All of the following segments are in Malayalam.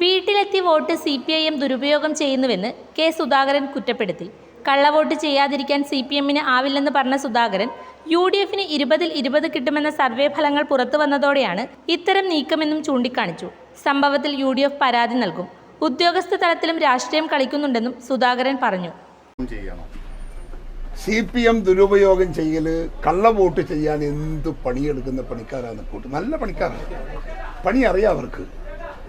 വീട്ടിലെത്തി vote C P I M ദുരുപയോഗം ചെയ്യുന്നുവെന്ന് കെ സുധാകരൻ കുറ്റപ്പെടുത്തി. കള്ളവോട്ട് ചെയ്യാതിരിക്കാൻ സി പി എമ്മിന് ആവില്ലെന്ന് പറഞ്ഞ സുധാകരൻ യു ഡി എഫിന് ഇരുപതിൽ ഇരുപത് കിട്ടുമെന്ന സർവേ ഫലങ്ങൾ പുറത്തു വന്നതോടെയാണ് ഇത്തരം നീക്കമെന്നും ചൂണ്ടിക്കാണിച്ചു. സംഭവത്തിൽ യു ഡി എഫ് പരാതി നൽകും. ഉദ്യോഗസ്ഥ തലത്തിലും രാഷ്ട്രീയം കളിക്കുന്നുണ്ടെന്നും സുധാകരൻ പറഞ്ഞു. സി പി എം ദുരുപയോഗം ചെയ്യൽ കള്ളവോട്ട് ചെയ്യാൻ എന്ത് പണിയെടുക്കുന്ന പണിക്കാരാണ് കൂട്ട്? നല്ല പണിക്കാരാണ്. പണി അറിയാം അവർക്ക്.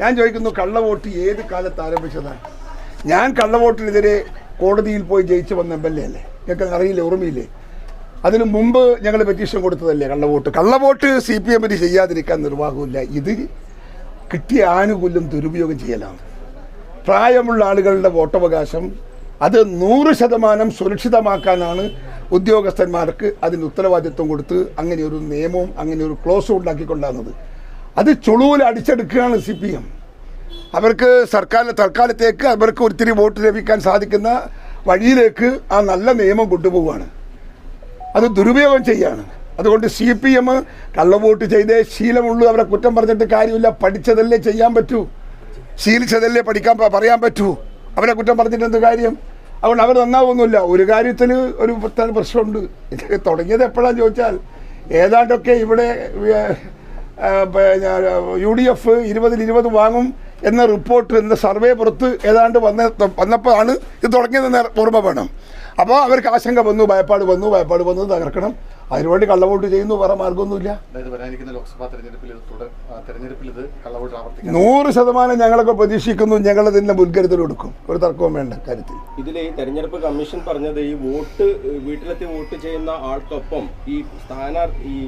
ഞാൻ ചോദിക്കുന്നു കള്ളവോട്ട് ഏത് കാലത്ത് ആരംഭിച്ചതാണ്? ഞാൻ കള്ളവോട്ടിനെതിരെ കോടതിയിൽ പോയി ജയിച്ചു വന്ന എം എൽ എ അല്ലേ? ഞങ്ങൾക്ക് അറിയില്ല ഓർമ്മയില്ലേ? അതിനു മുമ്പ് ഞങ്ങൾ പെറ്റീഷൻ കൊടുത്തതല്ലേ കള്ളവോട്ട്? കള്ളവോട്ട് സി പി എമ്മിന് ചെയ്യാതിരിക്കാൻ നിർവാഹമില്ല ഇത് കിട്ടിയ ആനുകൂല്യം ദുരുപയോഗം ചെയ്യലാണ്. പ്രായമുള്ള ആളുകളുടെ വോട്ടവകാശം അത് നൂറ് ശതമാനം സുരക്ഷിതമാക്കാനാണ് ഉദ്യോഗസ്ഥന്മാർക്ക് അതിന് ഉത്തരവാദിത്വം കൊടുത്ത് അങ്ങനെ ഒരു നിയമവും അങ്ങനെ ഒരു ക്ലോസും ഉണ്ടാക്കിക്കൊണ്ടാകുന്നത് അത് ചുളുവിൽ അടിച്ചെടുക്കുകയാണ് സി പി എം അവർക്ക് സർക്കാർ തൽക്കാലത്തേക്ക് അവർക്ക് ഒത്തിരി വോട്ട് ലഭിക്കാൻ സാധിക്കുന്ന വഴിയിലേക്ക് ആ നല്ല നിയമം കൊണ്ടുപോവുകയാണ്. അത് ദുരുപയോഗം ചെയ്യാണ്. അതുകൊണ്ട് സി പി എം കള്ളവോട്ട് ചെയ്തേ ശീലമുള്ളൂ. അവരെ കുറ്റം പറഞ്ഞിട്ട് കാര്യമില്ല. പഠിച്ചതല്ലേ ചെയ്യാൻ പറ്റൂ. ശീലിച്ചതല്ലേ പഠിക്കാൻ പറയാൻ പറ്റൂ. അവരെ കുറ്റം പറഞ്ഞിട്ട് എന്ത് കാര്യം? അതുകൊണ്ട് അവർ നന്നാവൊന്നുമില്ല. ഒരു കാര്യത്തിൽ ഒരു പ്രശ്നമുണ്ട്. ഇത് തുടങ്ങിയത് എപ്പോഴാണെന്ന് ചോദിച്ചാൽ ഏതാണ്ടൊക്കെ ഇവിടെ യു ഡി എഫ് ഇരുപതിൽ ഇരുപത് വാങ്ങും എന്ന റിപ്പോർട്ട് എന്ന സർവേ പുറത്ത് ഏതാണ്ട് വന്ന വന്നപ്പോഴാണ് ഇത് തുടങ്ങിയതെന്ന് ഓർമ്മ വേണം. അപ്പോൾ അവർക്ക് ആശങ്ക വന്നു ഭയപ്പാട് വന്നു ഭയപ്പാട് വന്നു തകർക്കണം. അതിനുവേണ്ടി കള്ളവോട്ട് ചെയ്യുന്നു വേറെ മാർഗമൊന്നുമില്ല നൂറ് ശതമാനം ഞങ്ങളൊക്കെ പ്രതീക്ഷിക്കുന്നു ഞങ്ങൾ ഇതിന്റെ മുൻകരുതൽ എടുക്കും. ഒരു തർക്കവും വേണ്ട കാര്യത്തിൽ. ഇതിൽ ഈ തെരഞ്ഞെടുപ്പ് കമ്മീഷൻ പറഞ്ഞത് ഈ വോട്ട് വീട്ടിലെത്തി വോട്ട് ചെയ്യുന്ന ആൾക്കൊപ്പം ഈ സ്ഥാനാർത്ഥി ഈ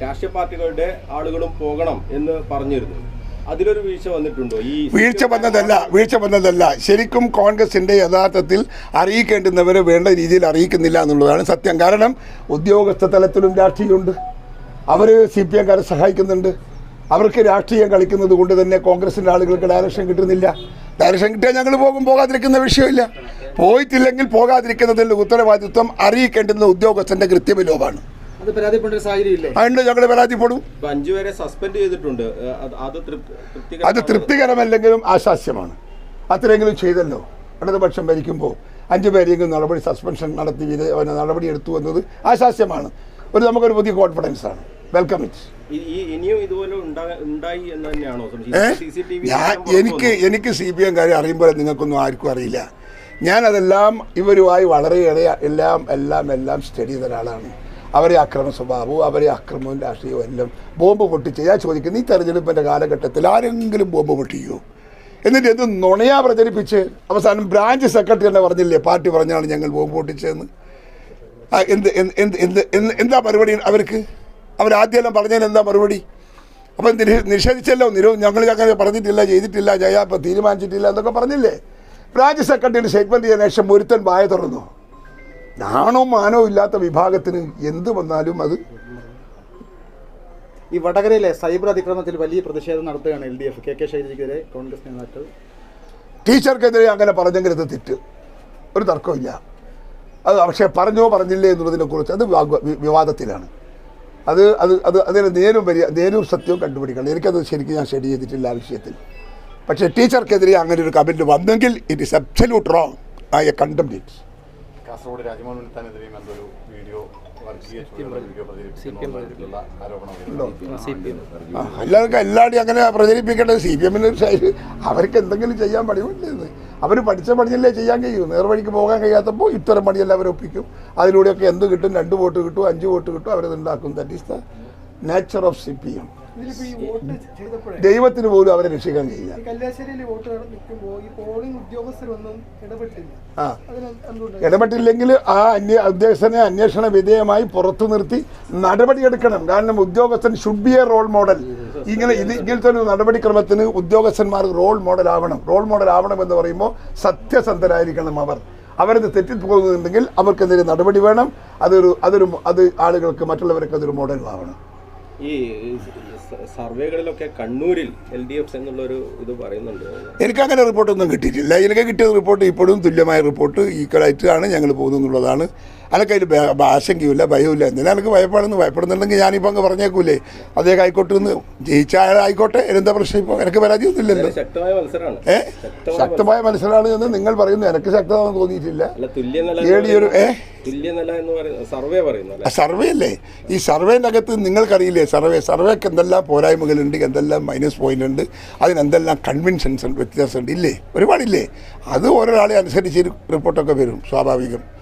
രാഷ്ട്രീയ പാർട്ടികളുടെ ആളുകളും പോകണം എന്ന് പറഞ്ഞിരുന്നു. അതിലൊരു വീഴ്ച വന്നിട്ടുണ്ടോ? ഈ വീഴ്ച വന്നതല്ല വീഴ്ച വന്നതല്ല. ശരിക്കും കോൺഗ്രസിന്റെ യഥാർത്ഥത്തിൽ അറിയിക്കേണ്ടുന്നവരെ വേണ്ട രീതിയിൽ അറിയിക്കുന്നില്ല എന്നുള്ളതാണ് സത്യം. കാരണം ഉദ്യോഗസ്ഥ തലത്തിലും രാഷ്ട്രീയമുണ്ട്. അവർ സി പി എംകാരെ സഹായിക്കുന്നുണ്ട്. അവർക്ക് രാഷ്ട്രീയം കളിക്കുന്നത് കൊണ്ട് തന്നെ കോൺഗ്രസിന്റെ ആളുകൾക്ക് ഡയറക്ഷൻ കിട്ടുന്നില്ല. ഡയറക്ഷൻ കിട്ടിയാൽ ഞങ്ങൾ പോകും പോകാതിരിക്കുന്ന വിഷയമില്ല. പോയിട്ടില്ലെങ്കിൽ പോകാതിരിക്കുന്നതിന്റെ ഉത്തരവാദിത്വം അറിയിക്കേണ്ടുന്ന ഉദ്യോഗസ്ഥന്റെ കൃത്യവിലോപാണ് അതുകൊണ്ട് ഞങ്ങൾ പരാതിപ്പെടും. സസ്പെൻഡ് ചെയ്തിട്ടുണ്ട്. അത്? തൃപ്തികരമല്ലെങ്കിലും ആശാസ്യമാണ് അത്രയെങ്കിലും ചെയ്തല്ലോ. ഇടതുപക്ഷം ഭരിക്കുമ്പോൾ അഞ്ചു പേരെങ്കിലും നടപടി സസ്പെൻഷൻ നടത്തി നടപടി എടുത്തു എന്നത് ആശാസ്യമാണ് ഒരു നമുക്കൊരു പുതിയ കോൺഫിഡൻസ് ആണ്. വെൽക്കം ഇറ്റ് ഞാൻ എനിക്ക് എനിക്ക് സി പി എം കാര്യം അറിയുമ്പോൾ നിങ്ങൾക്കൊന്നും ആർക്കും അറിയില്ല. ഞാനതെല്ലാം ഇവരുമായി വളരെയേറെ എല്ലാം എല്ലാം എല്ലാം സ്റ്റഡി ചെയ്ത ഒരാളാണ്. അവരെ അക്രമ സ്വഭാവവും അവരെ അക്രമവും രാഷ്ട്രീയവും എല്ലാം ബോംബ് പൊട്ടിച്ച് ഞാൻ ചോദിക്കുന്നു ഈ തെരഞ്ഞെടുപ്പിന്റെ കാലഘട്ടത്തിൽ ആരെങ്കിലും ബോംബ് പൊട്ടിക്കുമോ എന്നിട്ട് എന്ത് നുണയാ പ്രചരിപ്പിച്ച് അവസാനം ബ്രാഞ്ച് സെക്രട്ടറി തന്നെ പറഞ്ഞില്ലേ പാർട്ടി പറഞ്ഞാണ് ഞങ്ങൾ ബോംബ് പൊട്ടിച്ചതെന്ന്? എന്ത് എന്ത് എന്ത് എന്ത് മറുപടി അവർക്ക്? അവരാദ്യമെല്ലാം പറഞ്ഞതിന് എന്താ മറുപടി? അപ്പം നിഷേ- നിഷേധിച്ചല്ലോ? നിരോ ഞങ്ങൾ അങ്ങനെ പറഞ്ഞിട്ടില്ല ചെയ്തിട്ടില്ല ഇപ്പം തീരുമാനിച്ചിട്ടില്ല എന്നൊക്കെ പറഞ്ഞില്ലേ? ബ്രാഞ്ച് സെക്രട്ടറിയുടെ സ്റ്റേറ്റ്മെന്റ് ചെയ്യാൻ ശേഷം ഒരുത്തൻ വായ തുറന്നു? നാണോ മാനോ ഇല്ലാത്ത വിഭാഗത്തിന് എന്ത് വന്നാലും അത് ഈ വടകരയിലെ സൈബർ അതിക്രമത്തിൽ വലിയ പ്രതിഷേധം നടത്തുകയാണ് L D F. K K ശൈലജയ്ക്കെതിരെ Congress നേതാക്കൾ. ടീച്ചർക്കെതിരെ അങ്ങനെ പറഞ്ഞെങ്കിൽ അത് തെറ്റ്. ഒരു തർക്കമില്ല അത് പക്ഷേ പറഞ്ഞോ പറഞ്ഞില്ലേ എന്നുള്ളതിനെ കുറിച്ച് അത് വിവാദത്തിലാണ്. അത് അത് അത് അതിന് നേരും വരിക നേരും സത്യവും കണ്ടുപിടിക്കണം. എനിക്കത് ശരിക്കും ഞാൻ സ്റ്റഡി ചെയ്തിട്ടില്ല ആ വിഷയത്തിൽ. പക്ഷേ ടീച്ചർക്കെതിരെ അങ്ങനെ ഒരു കമന്റ് വന്നെങ്കിൽ it is absolute wrong I a complete it Kasaragod Rajmohan ഉണ്ണിത്താനെതിരെയും എന്തോ ഒരു വീഡിയോ എല്ലാവർക്കും എല്ലാവരുടെയും അങ്ങനെ പ്രചരിപ്പിക്കേണ്ടത് സി പി എമ്മിന് അവർക്ക് എന്തെങ്കിലും ചെയ്യാൻ പണിയില്ലെന്ന് അവർ പഠിച്ച പണിയല്ലേ ചെയ്യാൻ കഴിയൂ? നേർവഴിക്ക് പോകാൻ കഴിയാത്തപ്പോൾ ഇത്തരം പണിയല്ലേ അവർ ഒപ്പിക്കും. അതിലൂടെയൊക്കെ എന്ത് കിട്ടും? രണ്ട് വോട്ട് കിട്ടും അഞ്ച് വോട്ട് കിട്ടും അവരത് ഉണ്ടാക്കും. That is the nature of C P M ദൈവത്തിന് പോലും അവരെ രക്ഷിക്കാൻ കഴിയില്ല. കല്യാശ്ശേരിയിൽ വോട്ട് നിൽക്കുമ്പോൾ ഈ പോളിംഗ് ഉദ്യോഗസ്ഥരൊന്നും ഇടപെട്ടില്ല. ആ. ഇടപെട്ടില്ലെങ്കിൽ ആ അന്വേ ഉദ്യോഗസ്ഥനെ അന്വേഷണ വിധേയമായി പുറത്തു നിർത്തി നടപടിയെടുക്കണം. കാരണം ഉദ്യോഗസ്ഥൻ should be a role model ഇങ്ങനെ ഇത് ഇങ്ങനത്തെ ഒരു നടപടിക്രമത്തിന് ഉദ്യോഗസ്ഥന്മാർ റോൾ മോഡൽ ആവണം. റോൾ മോഡൽ ആവണം എന്ന് പറയുമ്പോൾ സത്യസന്ധരായിരിക്കണം അവർ. അവരത് തെറ്റിപ്പോകുന്നുണ്ടെങ്കിൽ അവർക്കെതിരെ നടപടി വേണം. അതൊരു അതൊരു അത് ആളുകൾക്ക് മറ്റുള്ളവർക്ക് അതൊരു മോഡലാവണം ഈ സർവേകളിലൊക്കെ കണ്ണൂരിൽ എൽ ഡി എഫ് എന്നുള്ളൊരു ഇത് പറയുന്നുണ്ട്. എനിക്കങ്ങനെ റിപ്പോർട്ടൊന്നും കിട്ടിയിട്ടില്ല. എനിക്ക് കിട്ടിയ റിപ്പോർട്ട് ഇപ്പോഴും തുല്യമായ റിപ്പോർട്ട് ഈക്വലായിട്ടാണ് ഞങ്ങൾ പോകുന്നുള്ളതാണ് എന്നുള്ളതാണ് അനക്ക് അതിൽ ആശങ്കയുമില്ല ഭയവുമില്ല. എന്തിനാ എനിക്ക് ഭയപ്പെടുന്നു ഭയപ്പെടുന്നുണ്ടെങ്കിൽ ഞാനിപ്പോൾ അങ്ങ് പറഞ്ഞേക്കൂലേ. അതേ ആയിക്കോട്ടെ എന്ന് ജയിച്ചാൽ ആയിക്കോട്ടെ എന്താ പ്രശ്നം? ഇപ്പോൾ എനിക്ക് പരാതിയൊന്നുമില്ലല്ലോ ശക്തമായ മത്സരമാണ്. ഏ? ശക്തമായ മത്സരമാണ് എന്ന് നിങ്ങൾ പറയുന്നു. എനിക്ക് ശക്തമാണെന്ന് തോന്നിയിട്ടില്ല. ഏഹ് ഏടിയൊരു ഏ? എന്ന് പറയുന്ന സർവേ അല്ലെ? സർവേ അല്ലേ? ഈ സർവേന്റെ അകത്ത് നിങ്ങൾക്കറിയില്ലേ സർവേ സർവേക്ക് എന്തെല്ലാം പോരായ്മകളുണ്ട് എന്തെല്ലാം മൈനസ് പോയിന്റ് ഉണ്ട് അതിനെന്തെല്ലാം കൺവിൻഷൻസ് ഉണ്ട് വ്യത്യാസമുണ്ട്. ഇല്ലേ? ഒരുപാടില്ലേ? അത് ഓരോരാളെ അനുസരിച്ച് റിപ്പോർട്ടൊക്കെ വരും സ്വാഭാവികം.